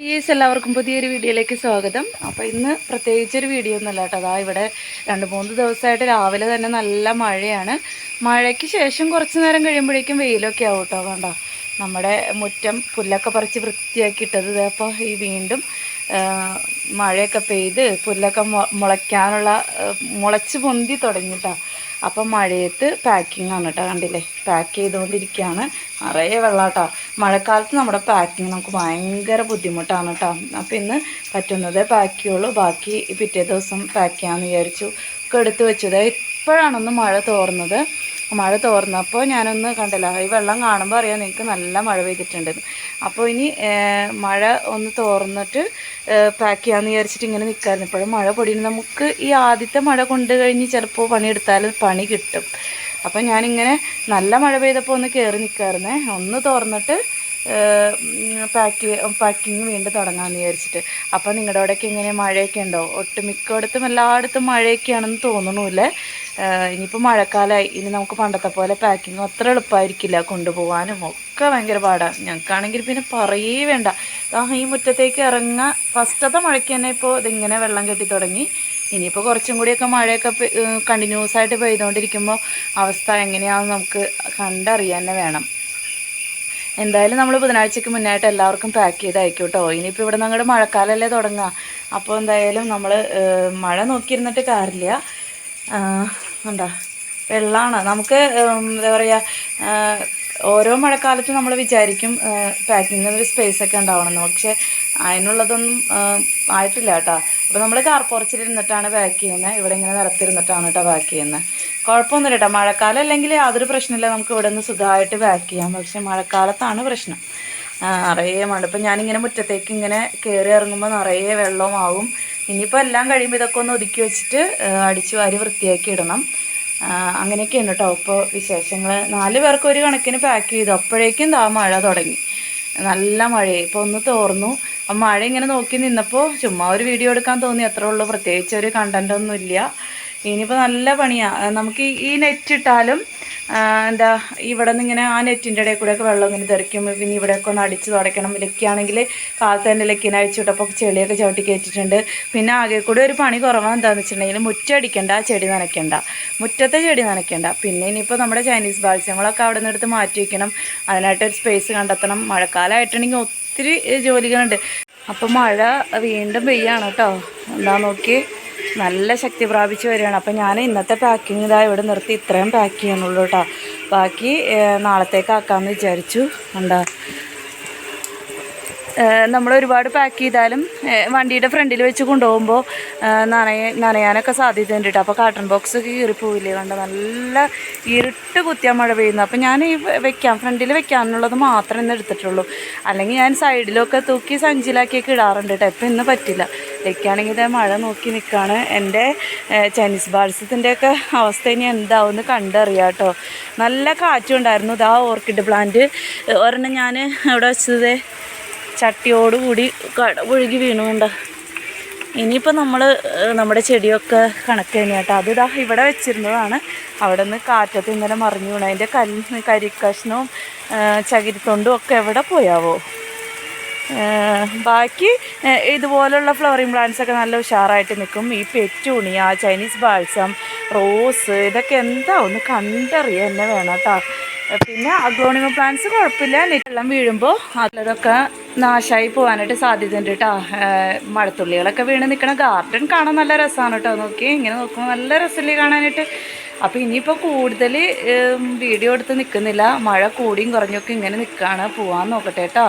Is എല്ലാവർക്കും പുതിയൊരു വീഡിയോയിലേക്ക് സ്വാഗതം. അപ്പോൾ ഇന്ന് പ്രത്യേകിച്ചൊരു വീഡിയോ ഒന്നുമല്ല കേട്ടോ. അതാ ഇവിടെ രണ്ട് മൂന്ന് ദിവസമായിട്ട് രാവിലെ തന്നെ നല്ല മഴയാണ്. മഴയ്ക്ക് ശേഷം കുറച്ച് നേരം കഴിയുമ്പോഴേക്കും വെയിലൊക്കെ ആവും കേട്ടോ. വേണ്ട നമ്മുടെ മുറ്റം പുല്ലൊക്കെ പറിച്ച് വൃത്തിയാക്കിയിട്ടത് അപ്പോൾ ഈ വീണ്ടും മഴയൊക്കെ പെയ്ത് പുല്ലൊക്കെ മുളയ്ക്കാനുള്ള മുളച്ച് പൊന്തി തുടങ്ങിയിട്ടാ അപ്പം മഴയത്ത് പാക്കിംഗ് ആണ് കേട്ടോ കണ്ടില്ലേ? പാക്ക് ചെയ്തുകൊണ്ടിരിക്കുകയാണ് നിറയെ വെള്ളം കേട്ടോ മഴക്കാലത്ത് നമ്മുടെ പാക്കിംഗ് നമുക്ക് ഭയങ്കര ബുദ്ധിമുട്ടാണ് കേട്ടോ അപ്പം ഇന്ന് പറ്റുന്നതേ പാക്ക് ചെയ്യുള്ളൂ. ബാക്കി പിറ്റേ ദിവസം പാക്ക് ചെയ്യാമെന്ന് വിചാരിച്ചു. ഒക്കെ എടുത്ത് വെച്ചത് ഇപ്പോഴാണൊന്ന് മഴ തോർന്നത്. മഴ തോർന്നപ്പോൾ ഞാനൊന്ന് കണ്ടില്ല. ഈ വെള്ളം കാണുമ്പോൾ അറിയാം നിങ്ങൾക്ക് നല്ല മഴ പെയ്തിട്ടുണ്ടെന്ന് അപ്പോൾ ഇനി മഴ ഒന്ന് തോർന്നിട്ട് പാക്ക് ചെയ്യാമെന്ന് വിചാരിച്ചിട്ട് ഇങ്ങനെ നിൽക്കായിരുന്നു ഇപ്പോഴും മഴ പൊടിയുന്നു. നമുക്ക് ഈ ആദ്യത്തെ മഴ കൊണ്ട് കഴിഞ്ഞ് ചിലപ്പോൾ പണിയെടുത്താൽ പണി കിട്ടും. അപ്പം ഞാനിങ്ങനെ നല്ല മഴ പെയ്തപ്പോൾ ഒന്ന് കയറി നിൽക്കായിരുന്നേ ഒന്ന് തോർന്നിട്ട് പാക്ക് പാക്കിങ് വീണ്ടും തുടങ്ങാമെന്ന് വിചാരിച്ചിട്ട്. അപ്പോൾ നിങ്ങളുടെ അവിടെയൊക്കെ ഇങ്ങനെ മഴയൊക്കെ ഉണ്ടോ? ഒട്ടുമിക്കയിടത്തും എല്ലായിടത്തും മഴയൊക്കെയാണെന്ന് തോന്നണമില്ലേ ഇനിയിപ്പോൾ മഴക്കാലമായി ഇനി നമുക്ക് പണ്ടത്തെ പോലെ പാക്കിങ് അത്ര എളുപ്പമായിരിക്കില്ല കൊണ്ടുപോകാനും ഒക്കെ ഭയങ്കര പാടാണ് ഞങ്ങൾക്കാണെങ്കിൽ പിന്നെ പറയേ വേണ്ട. ഈ മുറ്റത്തേക്ക് ഇറങ്ങുക ഫസ്റ്റത്തെ മഴയ്ക്ക് തന്നെ ഇപ്പോൾ ഇതിങ്ങനെ വെള്ളം കെട്ടി തുടങ്ങി. ഇനിയിപ്പോൾ കുറച്ചും കൂടിയൊക്കെ മഴയൊക്കെ കണ്ടിന്യൂസ് ആയിട്ട് പെയ്തുകൊണ്ടിരിക്കുമ്പോൾ അവസ്ഥ എങ്ങനെയാണെന്ന് നമുക്ക് കണ്ടറിയാൻ തന്നെ വേണം. എന്തായാലും നമ്മൾ ബുധനാഴ്ചയ്ക്ക് മുന്നായിട്ട് എല്ലാവർക്കും പാക്ക് ചെയ്ത് അയക്കും കേട്ടോ ഇനിയിപ്പോൾ ഇവിടെ നിങ്ങളുടെ മഴക്കാലമല്ലേ തുടങ്ങുക അപ്പോൾ എന്തായാലും നമ്മൾ മഴ നോക്കിയിരുന്നിട്ട് കാര്യമില്ല. എന്താ വെള്ളമാണ് നമുക്ക് എന്താ പറയുക ഓരോ മഴക്കാലത്തും നമ്മൾ വിചാരിക്കും പാക്കിങ്ങിന് ഒരു സ്പേസ് ഒക്കെ ഉണ്ടാവണമെന്ന്. പക്ഷേ അതിനുള്ളതൊന്നും ആയിട്ടില്ല കേട്ടോ. അപ്പോൾ നമ്മൾ കാർപ്പുറച്ചിലിരുന്നിട്ടാണ് പാക്ക് ചെയ്യുന്നത് ഇവിടെ ഇങ്ങനെ നിലത്തിരുന്നിട്ടാണ് കേട്ടോ പാക്ക് ചെയ്യുന്നത് കുഴപ്പമൊന്നുമില്ല കേട്ടോ. മഴക്കാലം അല്ലെങ്കിൽ യാതൊരു പ്രശ്നമില്ല. നമുക്ക് ഇവിടെ നിന്ന് സുഖമായിട്ട് പാക്ക് ചെയ്യാം. പക്ഷേ മഴക്കാലത്താണ് പ്രശ്നം. നിറയെ മണ്ണ് ഇപ്പം ഞാനിങ്ങനെ മുറ്റത്തേക്ക് ഇങ്ങനെ കയറി ഇറങ്ങുമ്പോൾ നിറയെ വെള്ളമാവും ഇനിയിപ്പോൾ എല്ലാം കഴിയുമ്പോൾ ഇതൊക്കെ ഒന്ന് ഒതുക്കി വെച്ചിട്ട് അടിച്ച് വാരി വൃത്തിയാക്കി ഇടണം. ആ, അങ്ങനെയൊക്കെയാണ് കേട്ടോ ഇപ്പോൾ വിശേഷങ്ങൾ നാല് പേർക്ക് ഒരു കണക്കിന് പാക്ക് ചെയ്തു. അപ്പോഴേക്കും താ മഴ തുടങ്ങി. നല്ല മഴയായി. ഇപ്പോൾ ഒന്ന് തോർന്നു. അപ്പം മഴ ഇങ്ങനെ നോക്കി നിന്നപ്പോൾ ചുമ്മാ ഒരു വീഡിയോ എടുക്കാൻ തോന്നി. അത്രേ ഉള്ളൂ. പ്രത്യേകിച്ച് ഒരു കണ്ടന്റ് ഒന്നുമില്ല. ഇനിയിപ്പോൾ നല്ല പണിയാണ് നമുക്ക് ഈ- നെറ്റ് ഇട്ടാലും ആ, എന്താ ഇവിടെ നിന്ന് ഇങ്ങനെ ആ നെറ്റിന്റെ ഇടയിൽ കൂടെയൊക്കെ വെള്ളം ഇങ്ങനെ തെറിക്കും. പിന്നെ ഇവിടെയൊക്കെ ഒന്ന് അടിച്ച് തുടയ്ക്കണം. ലക്കിയാണെങ്കിൽ കാലത്ത് തന്നെ ലക്കിനെ അഴിച്ചു വിട്ടപ്പോൾ ചെളിയൊക്കെ ചവിട്ടി കയറ്റിയിട്ടുണ്ട്. പിന്നെ ആകെ കൂടെ ഒരു പണി കുറവാണ് എന്താണെന്ന് വെച്ചിട്ടുണ്ടെങ്കിൽ മുറ്റടിക്കണ്ട ചെടി നനയ്ക്കണ്ട. മുറ്റത്തെ ചെടി നനയ്ക്കണ്ട. പിന്നെ ഇനിയിപ്പോൾ നമ്മുടെ ചൈനീസ് ബാൽസ്യങ്ങളൊക്കെ അവിടെ നിന്ന് എടുത്ത് മാറ്റി വയ്ക്കണം അതിനായിട്ടൊരു സ്പേസ് കണ്ടെത്തണം. മഴക്കാലമായിട്ടുണ്ടെങ്കിൽ ഒത്തിരി ജോലികളുണ്ട്. അപ്പോൾ മഴ വീണ്ടും പെയ്യാണ് കേട്ടോ. എന്താ നോക്കി. നല്ല ശക്തി പ്രാപിച്ച് വരികയാണ്. അപ്പോൾ ഞാൻ ഇന്നത്തെ പാക്കിങ് ഇതാ ഇവിടെ നിർത്തി ഇത്രയും പാക്ക് ചെയ്യുന്നുള്ളൂ കേട്ടോ ബാക്കി നാളത്തേക്ക് ആക്കാമെന്ന് വിചാരിച്ചു. എന്താ നമ്മൾ ഒരുപാട് പാക്ക് ചെയ്താലും വണ്ടിയുടെ ഫ്രണ്ടിൽ വെച്ച് കൊണ്ടുപോകുമ്പോൾ നനയ നനയാനൊക്കെ സാധ്യതയുണ്ട് കേട്ടോ അപ്പോൾ കാട്ടൺ ബോക്സ് ഒക്കെ കീറിപ്പോവില്ലേ കണ്ട. നല്ല ഇരുട്ട് കുത്തിയാൽ മഴ പെയ്യുന്നു. അപ്പോൾ ഞാൻ ഈ വെക്കാൻ വെക്കാം. ഫ്രണ്ടിൽ വെക്കാനുള്ളത് മാത്രമേ ഇന്ന് എടുത്തിട്ടുള്ളൂ. അല്ലെങ്കിൽ ഞാൻ സൈഡിലൊക്കെ തൂക്കി സഞ്ചിലാക്കിയൊക്കെ ഇടാറുണ്ട് കേട്ടോ ഇപ്പം ഇന്ന് പറ്റില്ല. ഇതേ മഴ നോക്കി നിൽക്കുകയാണ്. എന്റെ ചൈനീസ് ബാൾസത്തിന്റെയൊക്കെ അവസ്ഥ ഇനി എന്താവും കണ്ടറിയാം കേട്ടോ നല്ല കാറ്റുണ്ടായിരുന്നു ഇതാ ഓർക്കിഡ് പ്ലാന്റ്. ഒരെണ്ണം ഞാൻ അവിടെ വെച്ചത് ചട്ടിയോടുകൂടി കട ഒഴുകി വീണുകൊണ്ട്. ഇനിയിപ്പോൾ നമ്മൾ നമ്മുടെ ചെടിയൊക്കെ കണക്ക് തന്നെയാട്ടോ. അത് ഇതാ ഇവിടെ വെച്ചിരുന്നതാണ്. അവിടെ നിന്ന് കാറ്റത്ത് ഇന്നലെ മറിഞ്ഞു വീണു. അതിന്റെ കരി കരിക്കഷ്ണവും ചകിരിത്തൊണ്ടും ഒക്കെ എവിടെ പോയാവോ? ബാക്കി ഇതുപോലുള്ള ഫ്ലവറിങ് പ്ലാന്റ്സ് ഒക്കെ നല്ല ഉഷാറായിട്ട് നിൽക്കും. ഈ പെറ്റൂണിയ ചൈനീസ് ബാൾസം റോസ് ഇതൊക്കെ എന്താ ഒന്ന് കണ്ടറിയാൻ തന്നെ വേണം കേട്ടോ. പിന്നെ അഗ്ലോണിമ പ്ലാന്റ്സ് കുഴപ്പമില്ല. വെള്ളം വീഴുമ്പോൾ അതിലൊക്കെ നാശമായി പോകാനായിട്ട് സാധ്യതയുണ്ട് കേട്ടോ. മഴത്തുള്ളികളൊക്കെ വീണ് നിൽക്കണ ഗാർഡൻ കാണാൻ നല്ല രസമാണ് കേട്ടോ. നോക്കി ഇങ്ങനെ നോക്കുമ്പോൾ നല്ല രസമില്ല കാണാനായിട്ട്. അപ്പോൾ ഇനിയിപ്പോൾ കൂടുതൽ വീഡിയോ എടുത്ത് നിൽക്കുന്നില്ല. മഴ കൂടിയും കുറഞ്ഞൊക്കെ ഇങ്ങനെ നിൽക്കുകയാണ് പോവാൻ നോക്കട്ടെ കേട്ടോ.